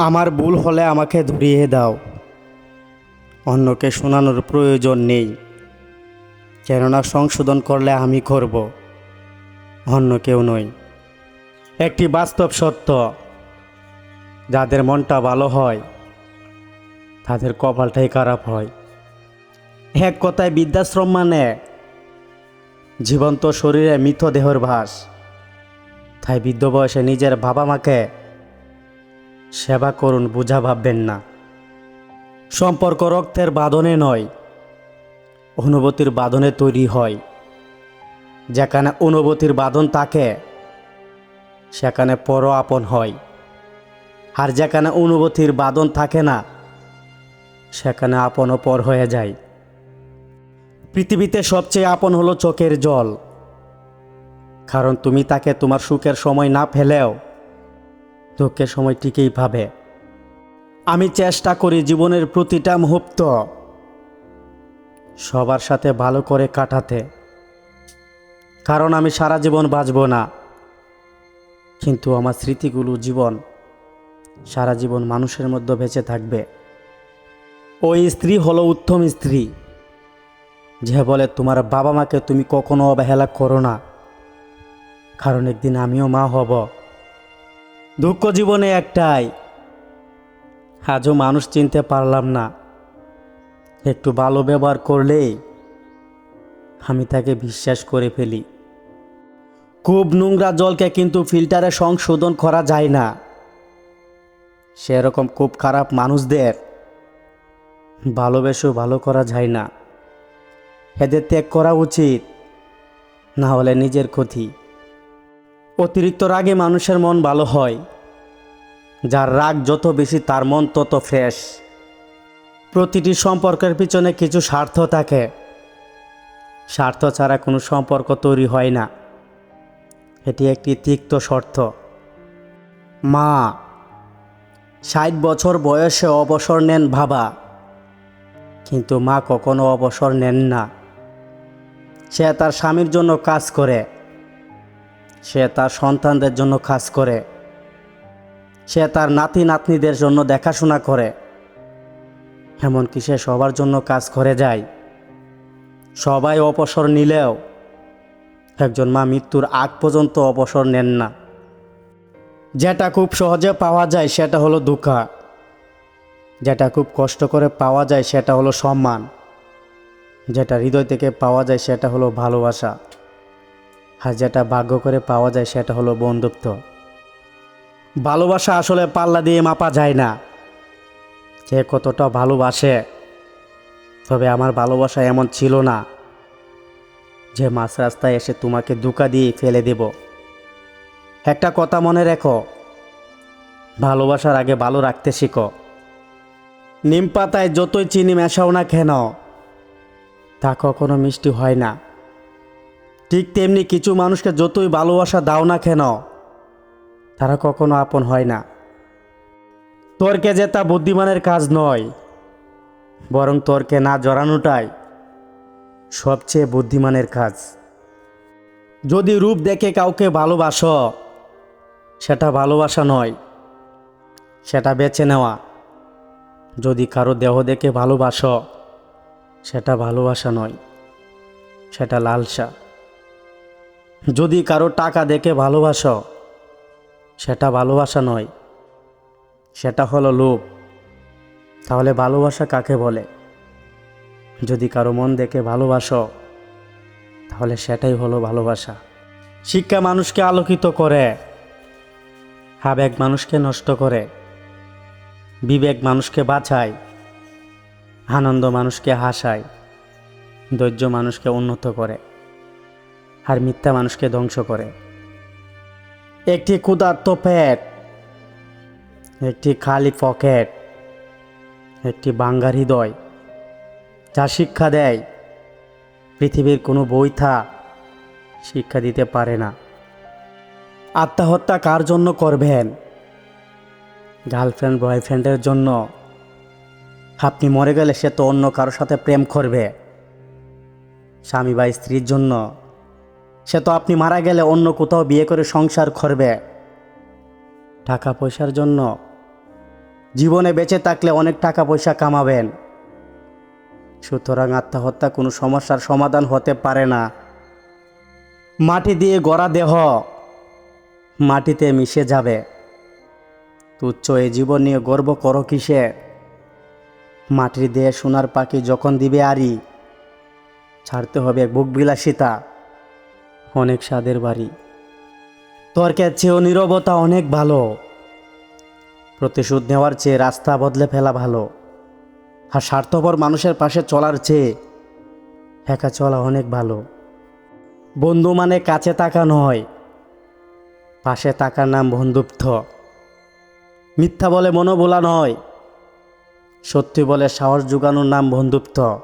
আমার ভুল হলে আমাকে ধরিয়ে দাও। অন্যকে শোনানোর প্রয়োজন নেই। কেননা সংশোধন করলে আমি করব, অন্য কেউ নই। একটি বাস্তব সত্য, যাদের মনটা ভালো হয়, তাদের কপালটাই খারাপ হয়। এক কথায় বৃদ্ধাশ্রম মানে জীবন্ত শরীরে মৃতদেহর ভাস। তাই বৃদ্ধ বয়সে নিজের বাবা মাকে সেবা করুন, বোঝা ভাববেন না। সম্পর্ক রক্তের বাঁধনে নয়, অনুভূতির বাঁধনে তৈরি হয়। যেখানে অনুভূতির বাঁধন থাকে, সেখানে পর আপন হয়। আর যেখানে অনুভূতির বাঁধন থাকে না, সেখানে আপনও পর হয়ে যায়। পৃথিবীতে সবচেয়ে আপন হলো চোখের জল। কারণ তুমি তাকে তোমার সুখের সময় না ফেলেও দুঃখের সময় ঠিকই পাবে আমি চেষ্টা করি জীবনের প্রতিটা মুহূর্ত সবার সাথে ভালো করে কাটাতে। কারণ আমি সারা জীবন বাঁচব না। কিন্তু আমার স্মৃতিগুলো জীবন, সারা জীবন মানুষের মধ্যে বেঁচে থাকবে। ওই স্ত্রী হলো উত্তম স্ত্রী। যে বলে, তোমার বাবা মাকে তুমি কখনো অবহেলা করো না। কারণ একদিন আমিও মা হব। দুঃখ জীবনে একটাই। আজও মানুষ চিনতে পারলাম না। একটু ভালো ব্যবহার করলেই আমি তাকে বিশ্বাস করে ফেলি। খুব নোংরা জলকে কিন্তু ফিল্টারে সংশোধন করা যায় না। সেরকম খুব খারাপ মানুষদের ভালোবেসেও ভালো করা যায় না। এদের ত্যাগ করা উচিত, না হলে নিজের ক্ষতি। অতিরিক্ত রাগে মানুষের মন ভালো হয়। যার রাগ যত বেশি, তার মন তত ফ্রেশ। প্রতিটি সম্পর্কের পিছনে কিছু স্বার্থ থাকে। স্বার্থ ছাড়া কোনো সম্পর্ক তৈরি হয় না। এটি একটি তিক্ত শর্ত। মা, ষাট বছর বয়সে অবসর নেন বাবা। কিন্তু মা কখনো অবসর নেন না। সে তার স্বামীর জন্য কাজ করে। সে তার সন্তানদের জন্য কাজ করে। সে তার নাতি নাতনিদের জন্য দেখাশোনা করে। এমনকি সে সবার জন্য কাজ করে যায়। সবাই অবসর নিলেও একজন মা মৃত্যুর আগ পর্যন্ত অবসর নেন না। যেটা খুব সহজে পাওয়া যায় সেটা হলো দুঃখা। যেটা খুব কষ্ট করে পাওয়া যায় সেটা হলো সম্মান। যেটা হৃদয় থেকে পাওয়া যায় সেটা হলো ভালোবাসা। আর যেটা ভাগ্য করে পাওয়া যায় সেটা হলো বন্ধুত্ব। ভালোবাসা আসলে পাল্লা দিয়ে মাপা যায় না। কে কতটা ভালোবাসে, তবে আমার ভালোবাসা এমন ছিল না যে মাছ রাস্তায় এসে তোমাকে দুকা দিয়ে ফেলে দেব। একটা কথা মনে রেখো, ভালোবাসার আগে ভালো রাখতে শিখো। নিম পাতায় যতই চিনি মেশাও না কেন, তা কখনো মিষ্টি হয় না। ঠিক তেমনি কিছু মানুষকে যতই ভালোবাসা দাও না কেন, তারা কখনো আপন হয় না। তর্কে জেতা বুদ্ধিমানের কাজ নয়, বরং তর্কে না জড়ানোটাই সবচেয়ে বুদ্ধিমানের কাজ। যদি রূপ দেখে কাউকে ভালোবাসো, সেটা ভালোবাসা নয়, সেটা বেছে নেওয়া। যদি কারও দেহ দেখে ভালোবাসো, সেটা ভালোবাসা নয়, সেটা লালসা। যদি কারও টাকা দেখে ভালোবাসো, সেটা ভালোবাসা নয়, সেটা হলো লোভ। তাহলে ভালোবাসা কাকে বলে? যদি কারও মন দেখে ভালোবাসো, তাহলে সেটাই হলো ভালোবাসা। শিক্ষা মানুষকে আলোকিত করে, আবেগ মানুষকে নষ্ট করে, বিবেক মানুষকে বাঁচায়, আনন্দ মানুষকে হাসায়, ধৈর্য মানুষকে উন্নত করে। আর মিথ্যা মানুষকে ধ্বংস করে। একটি ক্ষুধার্ত পেট, একটি খালি পকেট, একটি বাঙ্গার হৃদয়, যা শিক্ষা দেয়, পৃথিবীর কোনো বইথা শিক্ষা দিতে পারে না। আত্মহত্যা কার জন্য করবেন? গার্লফ্রেন্ড, বয়ফ্রেন্ডের জন্য। আপনি মরে গেলে সে তো অন্য কারোর সাথে প্রেম করবে। স্বামী বা স্ত্রীর জন্য। সে তো আপনি মারা গেলে অন্য কোথাও বিয়ে করে সংসার করবে। টাকা পয়সার জন্য। জীবনে বেঁচে থাকলে অনেক টাকা পয়সা কামাবেন। সুতরাং আত্মহত্যা কোনো সমস্যার সমাধান হতে পারে না। মাটি দিয়ে গড়া দেহ মাটিতে মিশে যাবে। তুচ্ছ এই জীবন নিয়ে গর্ব করো কিসে? মাটির দেহে সোনার পাখি যখন দিবে আরি ছাড়তে হবে বুক বিলাসিতা অনেক স্বাদের বাড়ি। তোর তর্কের চেয়েও নীরবতা অনেক ভালো। প্রতিশোধ নেওয়ার চেয়ে রাস্তা বদলে ফেলা ভালো। আর স্বার্থপর মানুষের পাশে চলার চেয়ে একা চলা অনেক ভালো। বন্ধু মানে কাছে তাকা নয়, পাশে তাকার নাম বন্ধুত্ব। মিথ্যা বলে মনোবোলা নয়, সত্যি বলে সাহস জোগানোর নাম বন্ধুত্ব।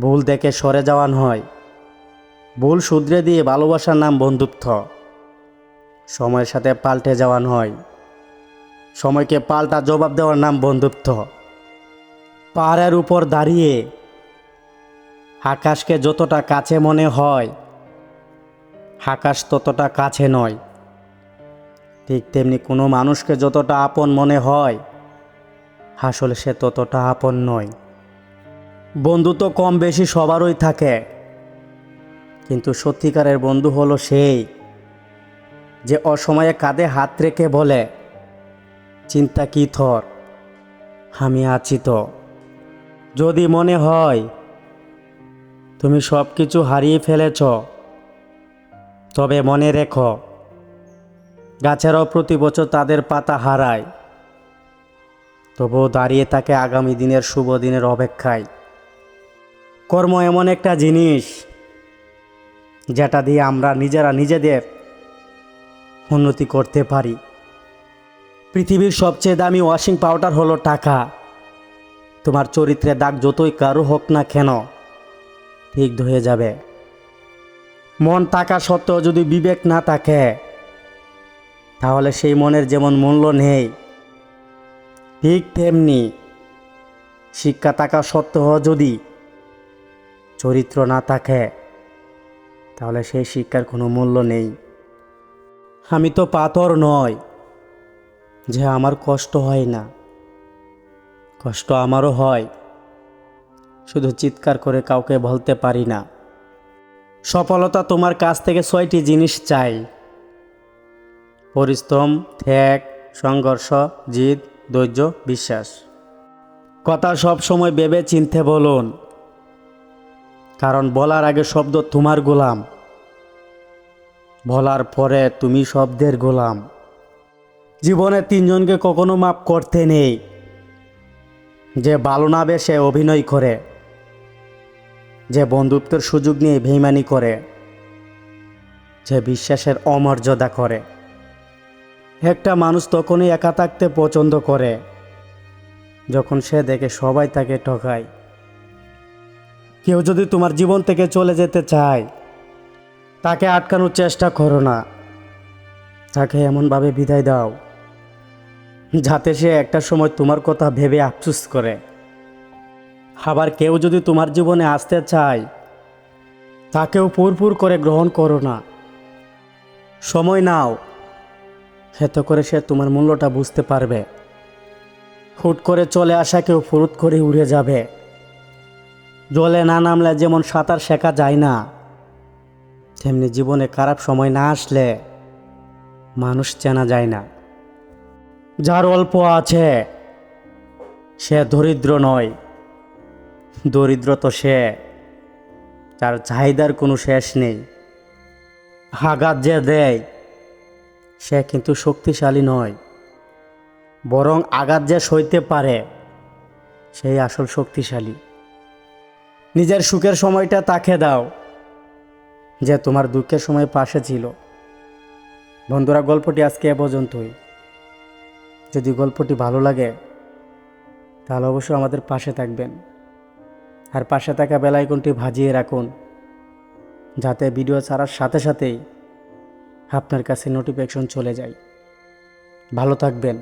ভুল দেখে সরে যাওয়া নয়। ভুল শুধরে দিয়ে ভালোবাসার নাম বন্ধুত্ব। সময়ের সাথে পাল্টে যাওয়া নয়। সময়কে পাল্টা জবাব দেওয়ার নাম বন্ধুত্ব। পাহাড়ের উপর দাঁড়িয়ে আকাশকে যতটা কাছে মনে হয়, আকাশ ততটা কাছে নয়। ঠিক তেমনি কোনো মানুষকে যতটা আপন মনে হয়, আসলে সে ততটা আপন নয়। বন্ধুত্ব কম বেশি সবারই থাকে। কিন্তু সত্যিকারের বন্ধু হলো সেই, যে অসময়ে কাঁধে হাত রেখে বলে, চিন্তা কি থর আমি আছি তো। যদি মনে হয় তুমি সব কিছু হারিয়ে ফেলেছ, তবে মনে রেখো গাছেরাও প্রতি বছর তাদের পাতা হারায়। তবুও দাঁড়িয়ে থাকে আগামী দিনের, শুভ দিনের অপেক্ষায়। কর্ম এমন একটা জিনিস যেটা দিয়ে আমরা নিজেরা নিজেদের উন্নতি করতে পারি। পৃথিবীর সবচেয়ে দামি ওয়াশিং পাউডার হলো টাকা। তোমার চরিত্রে দাগ যতই কারও হোক না কেন ঠিক ধুয়ে যাবে। মন থাকা সত্ত্বেও যদি বিবেক না থাকে, তাহলে সেই মনের যেমন মূল্য নেই, ঠিক তেমনি শিক্ষা থাকা সত্ত্বেও যদি চরিত্র না থাকে তাহলে সেই শিক্ষার কোনো মূল্য নেই। আমি তো পাথর নয় যে আমার কষ্ট হয় না। কষ্ট আমারও হয়, শুধু চিৎকার করে কাউকে বলতে পারি না। সফলতা তোমার কাছ থেকে ছয়টি জিনিস চাই। পরিশ্রম, ত্যাগ, সংঘর্ষ, জিদ, ধৈর্য, বিশ্বাস। কথা সব সময় ভেবে চিনতে বলুন কারণ বলার আগে শব্দ তোমার গোলাম। বলার পরে তুমি শব্দের গোলাম। জীবনে তিনজনকে কখনো মাপ করতে নেই। যে ভালো না বেশে অভিনয় করে। যে বন্ধুত্বের সুযোগ নিয়ে বেইমানি করে। যে বিশ্বাসের অমর্যাদা করে। একটা মানুষ তখনই একা থাকতে পছন্দ করে, যখন সে দেখে সবাই তাকে ঠকায়। কেউ যদি তোমার জীবন থেকে চলে যেতে চায়, তাকে আটকানোর চেষ্টা করো না। তাকে এমনভাবে বিদায় দাও, যাতে সে একটা সময় তোমার কথা ভেবে আফসুস করে। আবার কেউ যদি তোমার জীবনে আসতে চায়, তাকেও পুরপুর করে গ্রহণ করো না। সময় নাও, এতে করে সে তোমার মূল্যটা বুঝতে পারবে। হুট করে চলে আসা কেউ ফুরুত করে উড়ে যাবে। জলে না নামলে যেমন সাঁতার শেখা যায় না, তেমনি জীবনে খারাপ সময় না আসলে মানুষ চেনা যায় না। যার অল্প আছে, সে দরিদ্র নয়। দরিদ্র তো সে, তার চাহিদার কোনো শেষ নেই। আঘাত যে দেয়, সে কিন্তু শক্তিশালী নয়। বরং আঘাত যে সইতে পারে, সেই আসল শক্তিশালী। নিজের সুখের সময়টা তাকে দাও, যে তোমার দুঃখের সময় পাশে ছিল। বন্ধুরা, গল্পটি আজকে এ পর্যন্তই। যদি গল্পটি ভালো লাগে, তাহলে অবশ্যই আমাদের পাশে থাকবেন। আর পাশে থাকা বেলাইকনটি ভাজিয়ে রাখুন, যাতে ভিডিও ছাড়ার সাথে সাথেই আপনার কাছে নোটিফিকেশন চলে যায়। ভালো থাকবেন।